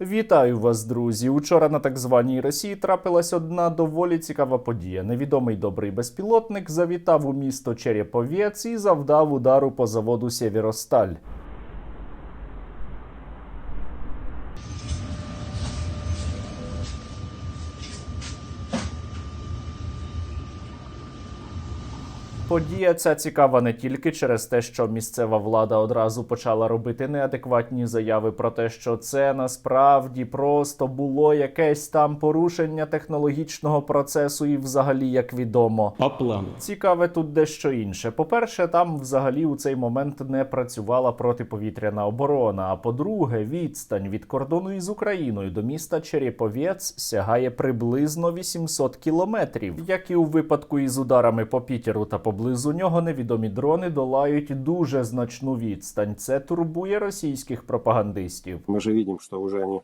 Вітаю вас, друзі! Учора на так званій Росії трапилась одна доволі цікава подія. Невідомий добрий безпілотник завітав у місто Череповець і завдав удару по заводу Сєвєросталь. Подія ця цікава не тільки через те, що місцева влада одразу почала робити неадекватні заяви про те, що це насправді просто було якесь там порушення технологічного процесу, і взагалі, як відомо, По плану. Цікаве тут дещо інше. По-перше, там взагалі у цей момент не працювала протиповітряна оборона. А по-друге, відстань від кордону із Україною до міста Череповець сягає приблизно 800 кілометрів. Як і у випадку із ударами по Пітеру та поблизу нього, невідомі дрони долають дуже значну відстань. Це турбує російських пропагандистів. Ми ж видим, что уже они э,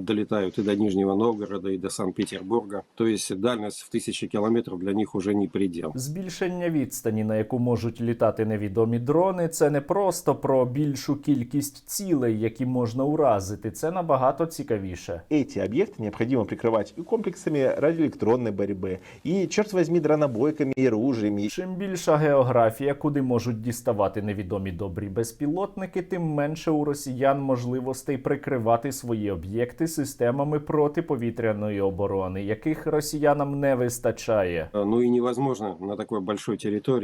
долетают и до Нижнего Новгорода, и до Санкт-Петербурга. То есть дальность в тысячи километров для них уже не предел. Збільшення відстані, на яку можуть літати невідомі дрони, це не просто про більшу кількість цілей, які можна уразити. Це набагато цікавіше. Эти объекты необходимо прикрывать и комплексами радиоэлектронной борьбы, и, черт возьми, дронобойками и ружьями. Чим більша географія, куди можуть діставати невідомі добрі безпілотники, тим менше у росіян можливостей прикривати свої об'єкти системами протиповітряної оборони, яких росіянам не вистачає. Э, Ну і невозможно на такой большой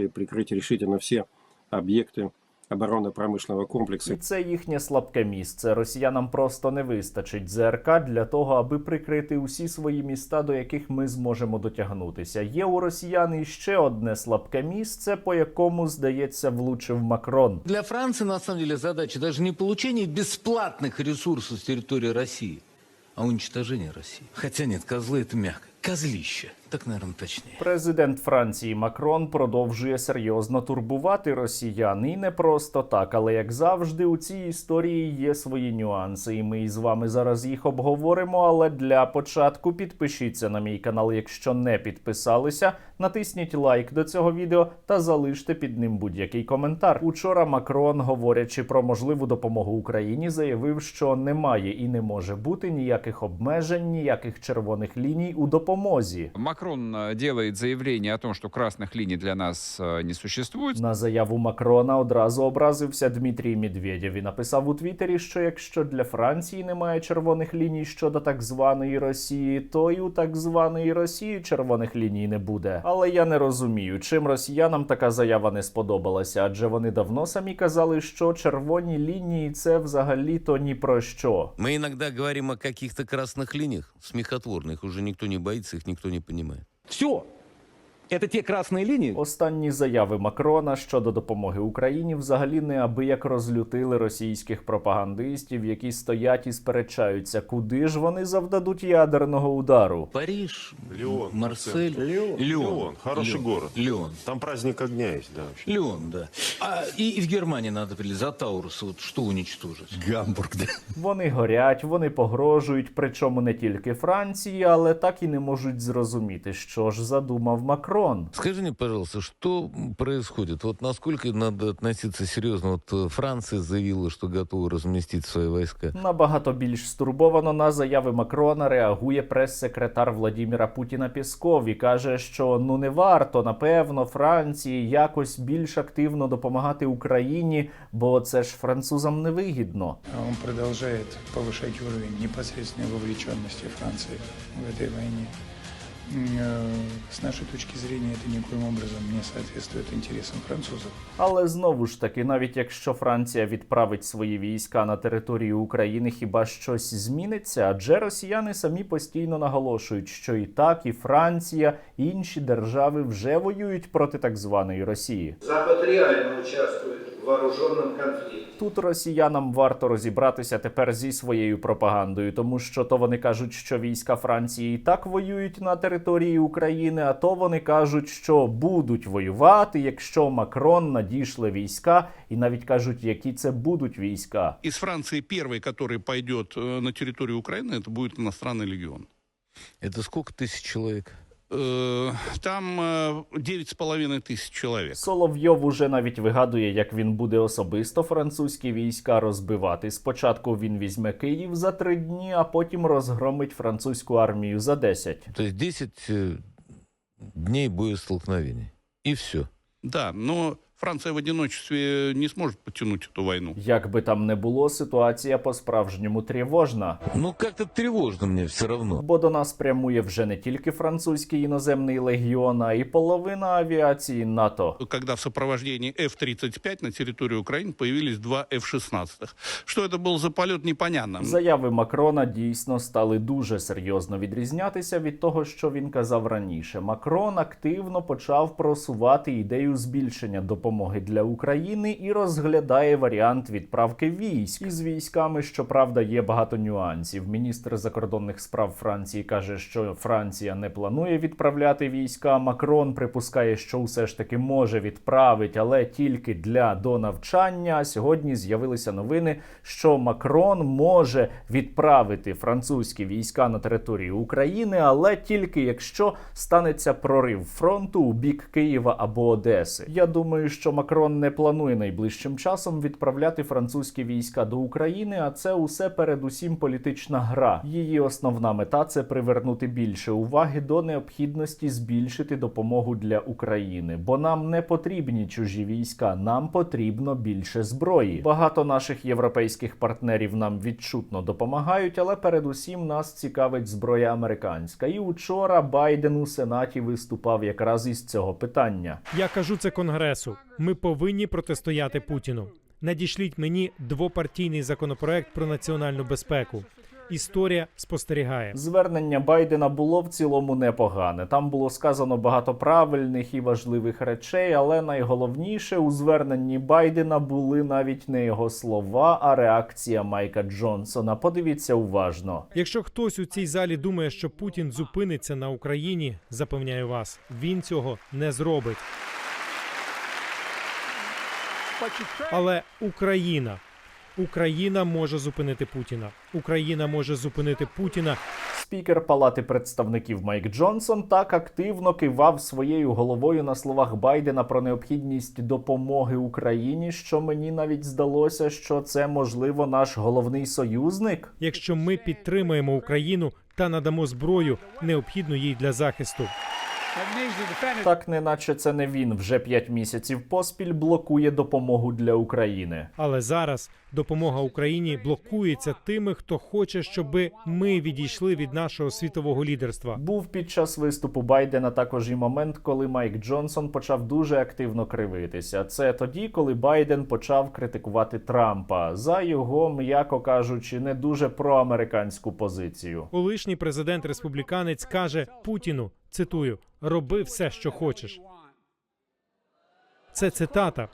прикрити рішительно всі все объекты оборонно-промышленного комплекса. І це їхнє слабке місце. Росіянам просто не вистачить ЗРК для того, аби прикрити усі свої міста, до яких ми зможемо дотягнутися. Є у росіян іще одне слабке місце, по якому, здається, влучив Макрон. Для Франции, на самом деле, задача даже не получение бесплатных ресурсов с территории России, а уничтожение России. Хотя нет, козлы это мягко. Козлище. Так, наверное, точнее. Президент Франції Макрон продовжує серйозно турбувати росіян. І не просто так, але як завжди, у цій історії є свої нюанси, і ми із вами зараз їх обговоримо. Але для початку підпишіться на мій канал, якщо не підписалися. Натисніть лайк до цього відео та залиште під ним будь-який коментар. Учора Макрон, говорячи про можливу допомогу Україні, заявив, що немає і не може бути ніяких обмежень, ніяких червоних ліній у допомозі. Макрон э, делает заявление о том, что красных линий для нас э, не существует. На заяву Макрона одразу образився Дмитрій Медведєв і написав у Твіттері, що якщо для Франції немає червоних ліній щодо так званої Росії, то й у так званої Росії червоних ліній не буде. Але я не розумію, чим росіянам така заява не сподобалася, адже вони давно самі казали, що червоні лінії це взагалі-то ні про що. Мы иногда говорим о каких-то красных линиях, смехотворных, уже никто не боится, их никто не понимает. Все. Это те красные линии. Останні заяви Макрона щодо допомоги Україні взагалі неабияк розлютили російських пропагандистів, які стоять і сперечаються, куди ж вони завдадуть ядерного удару. Париж, Леон. Марсель. Леон. Леон. Хороший Леон. город. Леон. Там праздник огня есть, да. вообще. Леон, да. А, и, и в Германии надо при- за Таурус вот что уничтожить? Гамбург, да. Вони горять, вони погрожують, причому не тільки Франції, але так і не можуть зрозуміти, що ж задумав Макрон Скажи мне, пожалуйста, что происходит? Вот насколько надо относиться серьезно? Вот э, Франция заявила, что готова разместить свои войска. Набагато більш стурбовано на заяви Макрона реагує прес-секретар Владіміра Путіна Пісков і каже, що ну не варто напевно Франції якось більш активно допомагати Україні, бо це ж французам невигідно. Он продолжает повышать уровень непосредственной вовлеченности Франции в этой войне. Э, С нашей точки зрения это никоим образом не соответствует интересам французов. Але знову ж таки, навіть якщо Франція відправить свої війська на територію України, хіба щось зміниться? Адже росіяни самі постійно наголошують, що і так, і Франція, і інші держави вже воюють проти так званої Росії. Запад реально участвует в вооруженном конфликте. Тут росіянам варто розібратися тепер зі своєю пропагандою, тому що то вони кажуть, що війська Франції і так воюють на території України, а то вони кажуть, що будуть воювати, якщо Макрон надішле війська, і навіть кажуть, які це будуть війська. Из Франции первый, который пойдет э, на территорию Украины, это будет иностранный легион. Это сколько тысяч человек? Э, Там э, девять с половиной тысяч человек. Соловйов уже навіть вигадує, як він буде особисто французькі війська розбивати. Спочатку він візьме Київ за три дні, а потім розгромить французьку армію за десять. То есть 10 э, дней боестолкновений. И все. Да, но Франция в одиночестве не сможет потянуть эту войну. Як би там не було, ситуація по-справжньому тривожна. Ну, как-то тревожно мне все равно. Бо до нас прямує вже не тільки французький іноземний легіон, а й половина авіації НАТО. Когда в сопровождении F-35 на территории Украины появились два F-16. Что это был за полет, непонятно. Заяви Макрона дійсно стали дуже серйозно відрізнятися від того, що він казав раніше. Макрон активно почав просувати ідею збільшення допомоги для України і розглядає варіант відправки військ. Із військами, щоправда, є багато нюансів. Міністр закордонних справ Франції каже, що Франція не планує відправляти війська. Макрон припускає, що все ж таки може відправити, але тільки для донавчання. Сьогодні з'явилися новини, що Макрон може відправити французькі війська на територію України, але тільки якщо станеться прорив фронту у бік Києва або Одеси. Я думаю, що Макрон не планує найближчим часом відправляти французькі війська до України, а це усе передусім політична гра. Її основна мета це привернути більше уваги до необхідності збільшити допомогу для України, бо нам не потрібні чужі війська, нам потрібно більше зброї. Багато наших європейських партнерів нам відчутно допомагають, але передусім нас цікавить зброя американська. І учора Байден у сенаті виступав якраз із цього питання. Я кажу це конгресу. Ми повинні протистояти Путіну. Надішліть мені двопартійний законопроект про національну безпеку. Історія спостерігає. Звернення Байдена було в цілому непогане. Там було сказано багато правильних і важливих речей, але найголовніше у зверненні Байдена були навіть не його слова, а реакція Майка Джонсона. Подивіться уважно. Якщо хтось у цій залі думає, що Путін зупиниться на Україні, запевняю вас, він цього не зробить. Але Україна. Україна може зупинити Путіна. Україна може зупинити Путіна Спікер Палати представників Майк Джонсон так активно кивав своєю головою на словах Байдена про необхідність допомоги Україні, що мені навіть здалося, що це можливо наш головний союзник. якщо ми підтримаємо Україну та надамо зброю, необхідну їй для захисту. Так, неначе це не він вже п'ять місяців поспіль блокує допомогу для України. Але зараз допомога Україні блокується тими, хто хоче, щоби ми відійшли від нашого світового лідерства. Був під час виступу Байдена також і момент, коли Майк Джонсон почав дуже активно кривитися. Це тоді, коли Байден почав критикувати Трампа за його, м'яко кажучи, не дуже проамериканську позицію. Колишній президент республіканець каже Путіну: цитую: роби все, що хочеш. Це цитата.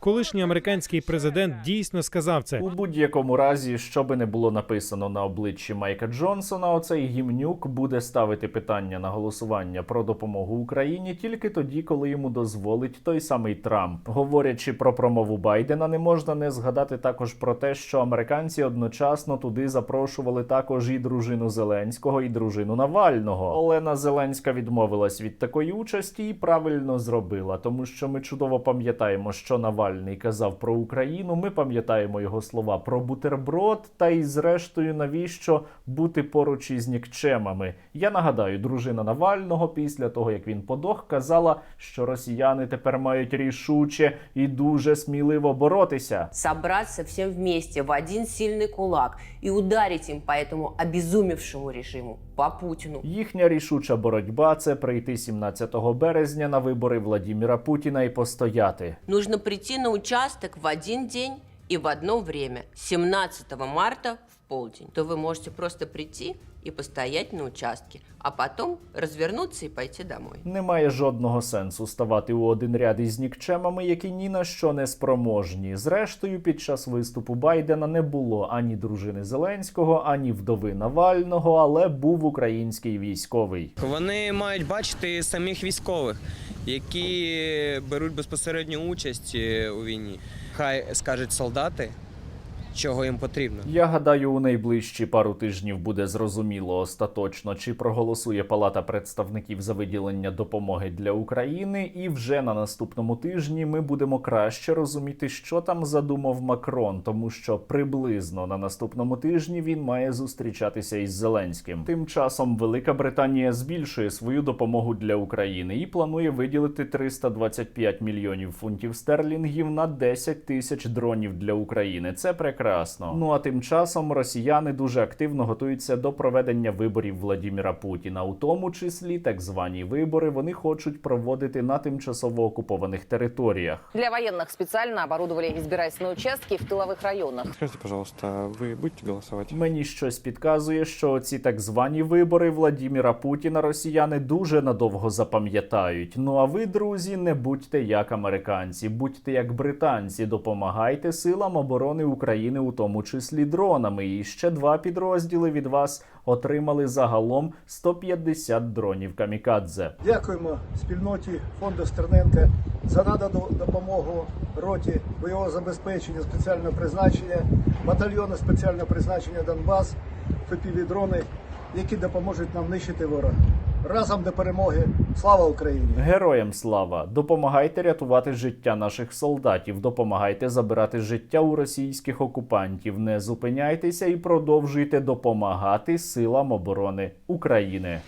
Колишній американський президент дійсно сказав це. У будь-якому разі, що би не було написано на обличчі Майка Джонсона, оцей гімнюк буде ставити питання на голосування про допомогу Україні тільки тоді, коли йому дозволить той самий Трамп. Говорячи про промову Байдена, не можна не згадати також про те, що американці одночасно туди запрошували також і дружину Зеленського, і дружину Навального. Олена Зеленська відмовилась від такої участі і правильно зробила, тому що ми чудово пам'ятаємо, що Навальний казав про Україну. Ми пам'ятаємо його слова про бутерброд, та й зрештою, навіщо бути поруч із нікчемами. Я нагадаю, дружина Навального після того як він подох, казала, що росіяни тепер мають рішуче і дуже сміливо боротися. собраться всем вместе в один сильный кулак и ударить им по этому обезумевшему режиму, по Путіну. Їхня рішуча боротьба це прийти 17 березня на вибори Владіміра Путіна і постояти. Нужно прийти на участок в один день и в одно время, 17 марта в полдень. То вы можете просто прийти и постоять на участке, а потом развернуться и пойти домой. Немає жодного сенсу ставати у один ряд із нікчемами, які ні на що не спроможні. Зрештою, під час виступу Байдена не було ані дружини Зеленського, ані вдови Навального, але був український військовий. Вони мають бачити самих військових, які беруть безпосередню участь е, у війні. Хай скажуть солдати, чого їм потрібно. Я гадаю, у найближчі пару тижнів буде зрозуміло остаточно, чи проголосує Палата представників за виділення допомоги для України, і вже на наступному тижні ми будемо краще розуміти, що там задумав Макрон, тому що приблизно на наступному тижні він має зустрічатися із Зеленським. Тим часом Велика Британія збільшує свою допомогу для України і планує виділити 325 мільйонів фунтів стерлінгів на 10 тисяч дронів для України. Це прекрасно Ну а тим часом росіяни дуже активно готуються до проведення виборів Владіміра Путіна, у тому числі так звані вибори вони хочуть проводити на тимчасово окупованих територіях. Для военных специально оборудовали избирательные участки в тыловых районах. Скажите, пожалуйста, вы будете голосовать? Мені щось підказує, що ці так звані вибори Владіміра Путіна росіяни дуже надовго запам'ятають. Ну а ви, друзі, не будьте як американці, будьте як британці, допомагайте силам оборони України, у тому числі дронами. І ще два підрозділи від вас отримали загалом 150 дронів камікадзе. Дякуємо спільноті фонду Стерненка за надану допомогу роті бойового забезпечення спеціального призначення, батальйону спеціального призначення Донбас, ФПВ дрони, які допоможуть нам нищити ворога. Разом до перемоги. Слава Україні! Героям слава! Допомагайте рятувати життя наших солдатів, допомагайте забирати життя у російських окупантів. Не зупиняйтеся і продовжуйте допомагати силам оборони України.